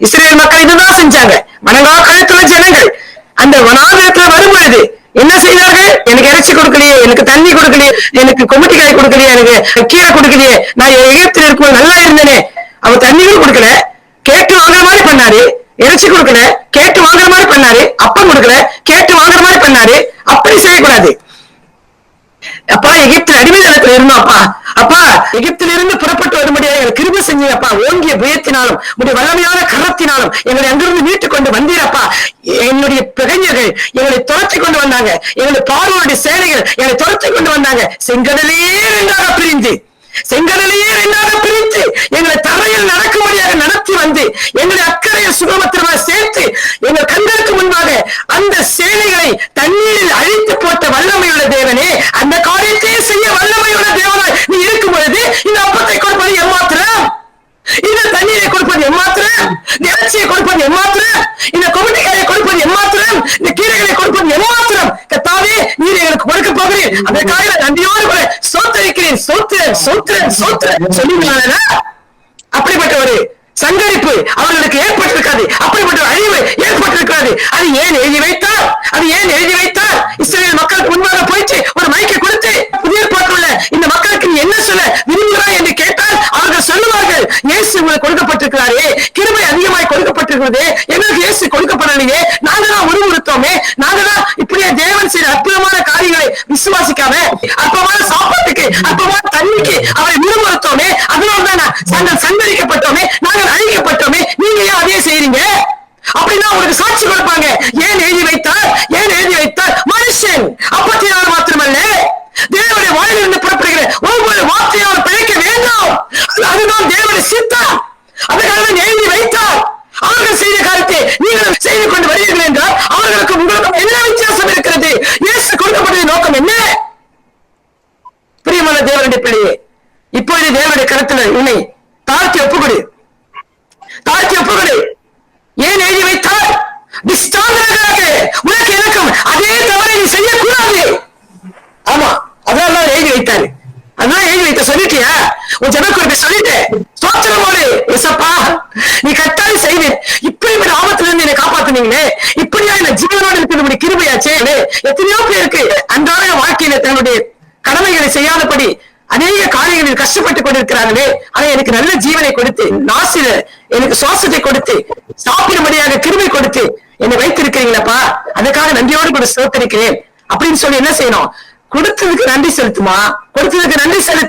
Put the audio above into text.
Israel மக்கள் இதுதான் செஞ்சாங்க. மனங்கா கழுத்துள்ள ஜனங்கள். அந்த வனாந்திரத்துல வரும் பொழுது என்ன செய்தார்கள்? எனக்கு இறைச்சி கொடுக்கலையே எனக்கு தண்ணி கொடுக்கலையே எனக்கு கொமிட்டி காய் கொடுக்கலையே எனக்கு கீரை கொடுக்கலையே நான் எகிப்தில் இருக்கும்போது நல்லா இருந்தேனே. அவர் தண்ணியும் கொடுக்கல கேட்டு வாங்குற மாதிரி பண்ணாரு. இறைச்சி கொடுக்கல கேட்டு வாங்குற மாதிரி பண்ணாரு. அப்பம் கொடுக்கல கேட்டு வாங்குற மாதிரி பண்ணாரு. அப்படி செய்யக்கூடாது. அப்பா எகிப்தில் அடிமைதளத்துல இருந்தோம் அப்பா அப்பா எகிப்திலிருந்து புறப்பட்டு வரும்படியாக எங்களுக்கு கிருப செஞ்சீங்கப்பா. ஓங்கிய புயத்தினாலும் உடைய வல்லமையான கரத்தினாலும் எங்களை அங்கிருந்து மீட்டு கொண்டு வந்தீரப்பா. என்னுடைய பிழைஞர்கள் எங்களை துரத்தி கொண்டு வந்தாங்க. எங்களை பார்வையுடைய சேனைகள் எங்களை துரத்தி கொண்டு வந்தாங்க. செங்கடலே ரெண்டாக பிரிந்து செங்கடலையே ரெண்டாக பிரித்து எங்களை தரையில் நடக்கும்படியாக நடத்தி வந்து எங்களை அக்கறையை சுகமத்திரமாக சேர்த்து எங்கள் கண்களுக்கு முன்பாக அந்த சேனைகளை தண்ணீரில் அழித்து போட்ட வல்லமையுள்ள தேவன். போகிறேன் அதற்காக நான் நன்றியோடு கூட சோத்தரிக்கிறேன் சோத்திரன் சோத்திரன் சோத்திரன் சொல்லுங்களா அப்படிப்பட்ட ஒரு சங்கரிப்பு அவர்களுக்கு ஏற்பட்டிருக்காது. அப்படிப்பட்ட ஒரு அழிவு ஏற்பட்டிருக்காது அது ஏன் எழுதி வைத்தார்? அது ஏன் எழுதி வைத்தார்? இஸ்ரேல் மக்களுக்கு முன்பாக போயிட்டு ஒரு மைக்கை கொடுத்து புதிய பாட்டுள்ள இந்த மக்கள் நீ என்ன சொல்ல விரும்புகிறாய் என்று கேட்டால் அவர்கள் சொல்லுவார்கள் இயேசு உங்களுக்கு கொடுக்கப்பட்டிருக்கிறாரே கிருபை இருக்கிறது எங்களுக்கு இயேசு கொடுக்கப்படலையே? நாங்க தான் உருவெடுத்தோமே நாங்க தான் இப்படியே தேவன் செய்த அற்புதமான காரியங்களை விசுவாசிக்காம அற்பமான சாப்பாட்டுக்கு அற்பமான தண்ணிக்கு அவரை உருவெடுத்தோமே அதனால தான் நாங்கள் சந்தரிக்கப்பட்டோமே நாங்கள் அழிக்கப்பட்டோமே. நீங்க ஏன் அதே செய்யறீங்க அப்படின்னா உங்களுக்கு சாட்சி கொடுப்பாங்க. ஏன் எழுதி வைத்தார்? ஏன் எழுதி வைத்தார்? மனுஷன் அப்பத்தினால் மாத்திரமல்ல. தேவனுடைய வாயிலிருந்து புறப்படுகிற ஒவ்வொரு வார்த்தையால் பிழைக்க வேண்டும். அதுதான் தேவனுடைய சித்தம். அதுக்காக எழுதி வைத்தார். நீங்கள் செய்து கொண்டு வருகிறீர்கள் என்றால் அவர்களுக்கு உங்களுக்கும் என்ன வித்தியாசம் இருக்கிறது? இயேசு கொடுக்கப்பட்ட நோக்கம் என்ன? பிரியமான தேவனுடைய பிள்ளையே இப்பொழுது தேவனுடைய கருத்துல உன்னை தாழ்த்தி ஒப்புக்கொடு. தாழ்த்தி ஒப்புக்கொடு. ஏன் எழுதி வைத்தால் உனக்கு எனக்கும் அதே தவறை நீ செய்யக்கூடாது. ஆமா அதான் தான் எழுதி வைத்தாரு. அதான் எழுதி வைத்த சொல்லிட்டியா? உன் ஜனக்குறிப்பை சொல்லிட்டேன். சோத்திரமோடு எசப்பா இருந்து இப்படியா என்ன ஜீவனோடு இருக்கிற கிருபையாச்சே எத்தனையோ பேருக்கு அன்றாட வாழ்க்கையில தன்னுடைய கடமைகளை செய்யாதபடி அநேக காரியங்களில் கஷ்டப்பட்டு கொண்டிருக்கிறார்களே. ஆனா எனக்கு நல்ல ஜீவனை கொடுத்து நாசில எனக்கு சுவாசத்தை கொடுத்து சாப்பிடும்படியாக கிருமை கொடுத்து என்னை வைத்திருக்கிறீங்களப்பா? அதுக்காக நன்றியோடு கூட சோத்தரிக்கிறேன் அப்படின்னு சொல்லி என்ன செய்யணும்? கொடுத்ததுக்கு நன்றி செலுத்துமா? கொடுத்ததுக்கு நன்றி செலுத்து